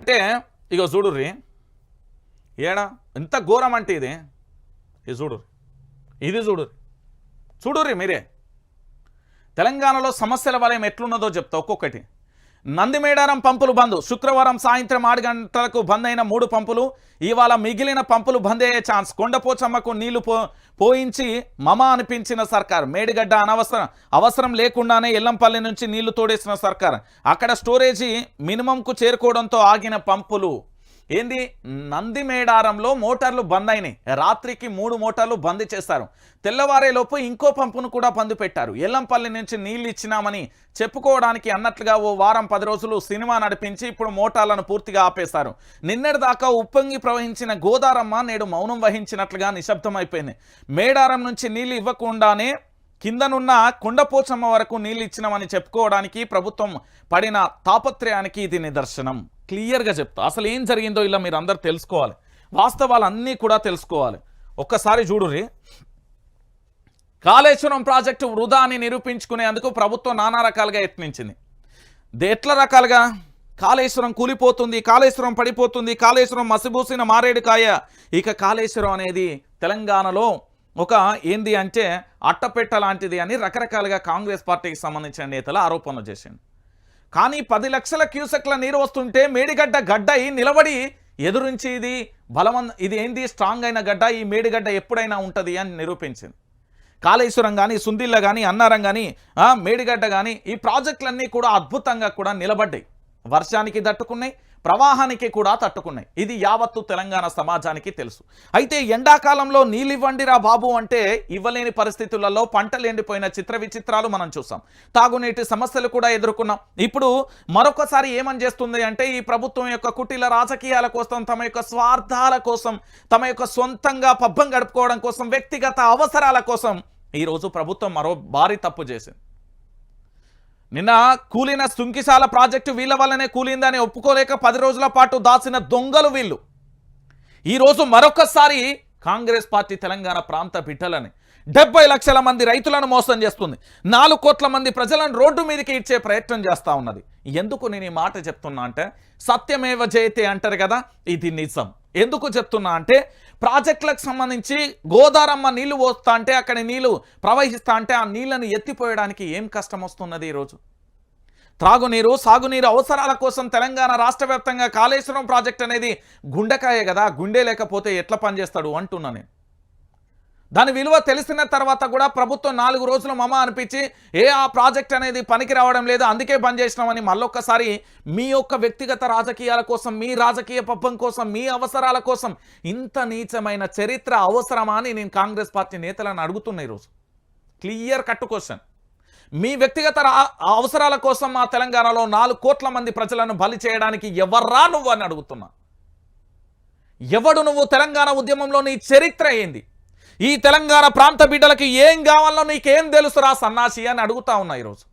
అంటే ఇగో చూడుర్రి. ఏడా? ఎంత ఘోరం అంటే ఇది. ఇది చూడుర్రి. ఇది చూడుర్రి. చూడుర్రి మీరే. తెలంగాణలో సమస్యల వలయం ఎట్లున్నదో చెప్తా ఒక్కొక్కటి. నందిమేడారం పంపులు బంద్. శుక్రవారం సాయంత్రం ఆరు గంటలకు బంద్ అయిన మూడు పంపులు. ఇవాళ మిగిలిన పంపులు బంద్ అయ్యే ఛాన్స్. కొండపోచమ్మకు నీళ్ళు పో పోయించి మమ అనిపించిన సర్కార్. మేడిగడ్డ అనవసరం అవసరం లేకుండానే ఎల్లంపల్లి నుంచి నీళ్ళు తోడేసిన సర్కార్. అక్కడ స్టోరేజీ మినిమంకు చేరుకోవడంతో ఆగిన పంపులు. ఏంది? నంది మేడారంలో మోటార్లు బంద్ అయినాయి రాత్రికి మూడు మోటార్లు బంద్ చేస్తారు. తెల్లవారేలోపు ఇంకో పంపును కూడా బంద్ పెట్టారు. ఎల్లంపల్లి నుంచి నీళ్ళు ఇచ్చినామని చెప్పుకోవడానికి అన్నట్లుగా ఓ వారం పది రోజులు సినిమా నడిపించి ఇప్పుడు మోటార్లను పూర్తిగా ఆపేశారు. నిన్నటిదాకా ఉప్పొంగి ప్రవహించిన గోదారమ్మ నేడు మౌనం వహించినట్లుగా నిశ్శబ్దమైపోయింది. మేడారం నుంచి నీళ్ళు ఇవ్వకుండానే కిందనున్న కొండపోచమ్మ వరకు నీళ్ళు ఇచ్చినామని చెప్పుకోవడానికి ప్రభుత్వం పడిన తాపత్రయానికి ఇది నిదర్శనం. క్లియర్గా చెప్తా. అసలు ఏం జరిగిందో ఇలా మీరు అందరు తెలుసుకోవాలి. వాస్తవాలన్నీ కూడా తెలుసుకోవాలి. ఒక్కసారి చూడుర్రి కాళేశ్వరం ప్రాజెక్టు వృధా అని నిరూపించుకునేందుకు ప్రభుత్వం నానా రకాలుగా యత్నించింది. ఎట్ల రకాలుగా? కాళేశ్వరం కూలిపోతుంది కాళేశ్వరం పడిపోతుంది కాళేశ్వరం మసిబూసిన మారేడుకాయ. ఇక కాళేశ్వరం అనేది తెలంగాణలో ఒక ఏంది అంటే అట్టపెట్ట లాంటిది అని రకరకాలుగా కాంగ్రెస్ పార్టీకి సంబంధించిన నేతలు ఆరోపణలు చేసింది కానీ పది లక్షల క్యూసెక్ల నీరు వస్తుంటే మేడిగడ్డ గడ్డ నిలబడి ఎదురించి ఇది బలవంత ఇది ఏంది? స్ట్రాంగ్ అయిన గడ్డ ఈ మేడిగడ్డ ఎప్పుడైనా ఉంటుంది అని నిరూపించింది. కాళేశ్వరం కానీ సుందిల్ల కానీ అన్నారం కానీ మేడిగడ్డ కానీ ఈ ప్రాజెక్టులన్నీ కూడా అద్భుతంగా కూడా నిలబడ్డాయి. వర్షానికి తట్టుకున్నాయి ప్రవాహానికి కూడా తట్టుకున్నాయి. ఇది యావత్తు తెలంగాణ సమాజానికి తెలుసు. అయితే ఎండాకాలంలో నీళ్ళివ్వండిరా బాబు అంటే ఇవ్వలేని పరిస్థితులలో పంటలు ఎండిపోయిన చిత్ర విచిత్రాలు మనం చూసాం. తాగునీటి సమస్యలు కూడా ఎదుర్కొన్నాం. ఇప్పుడు మరొకసారి ఏమని చేస్తుంది అంటే ఈ ప్రభుత్వం యొక్క కుటీల రాజకీయాల కోసం తమ యొక్క స్వార్థాల కోసం తమ యొక్క సొంతంగా పబ్బం గడుపుకోవడం కోసం వ్యక్తిగత అవసరాల కోసం ఈరోజు ప్రభుత్వం మరో భారీ తప్పు చేసింది. నిన్న కూలిన సుంకిశాల ప్రాజెక్టు వీళ్ళ వల్లనే కూలిందని ఒప్పుకోలేక పది రోజుల పాటు దాచిన దొంగలు వీళ్ళు. ఈరోజు మరొకసారి కాంగ్రెస్ పార్టీ తెలంగాణ ప్రాంత బిడ్డలని డెబ్బై లక్షల మంది రైతులను మోసం చేస్తుంది. నాలుగు కోట్ల మంది ప్రజలను రోడ్డు మీదకి ఇచ్చే ప్రయత్నం చేస్తూ ఉన్నది. ఎందుకు నేను ఈ మాట చెప్తున్నా అంటే సత్యమేవ జయతే అంటారు కదా ఇది నిజం. ఎందుకు చెప్తున్నా అంటే ప్రాజెక్టులకు సంబంధించి గోదారమ్మ నీళ్ళు పోస్తా అంటే అక్కడ నీళ్ళు ప్రవహిస్తా అంటే ఆ నీళ్ళను ఎత్తిపోయడానికి ఏం కష్టం వస్తున్నది ఈరోజు? త్రాగునీరు సాగునీరు అవసరాల కోసం తెలంగాణ రాష్ట్ర వ్యాప్తంగా కాళేశ్వరం ప్రాజెక్ట్ అనేది గుండెకాయే కదా గుండె లేకపోతే ఎట్లా పనిచేస్తాడు అంటున్నా నేను. దాని విలువ తెలిసిన తర్వాత కూడా ప్రభుత్వం నాలుగు రోజులు మమ అనిపించి ఏ ఆ ప్రాజెక్ట్ అనేది పనికి రావడం లేదు అందుకే బంద్ చేసినామని మళ్ళొక్కసారి మీ యొక్క వ్యక్తిగత రాజకీయాల కోసం మీ రాజకీయ పబ్బం కోసం మీ అవసరాల కోసం ఇంత నీచమైన చరిత్ర అవసరమా అని నేను కాంగ్రెస్ పార్టీ నేతలను అడుగుతున్నా ఈరోజు. Clear cut question. మీ వ్యక్తిగత అవసరాల కోసం మా తెలంగాణలో నాలుగు కోట్ల మంది ప్రజలను బలి చేయడానికి ఎవర్రా నువ్వు అని అడుగుతున్నా. ఎవడు నువ్వు తెలంగాణ ఉద్యమంలో నీ చరిత్ర ఏంది? ఈ తెలంగాణ ప్రాంత బిడ్డలకి ఏం కావాలో నీకేం తెలుసురా సన్నాసి అని అడుగుతా ఉన్నా ఈరోజు.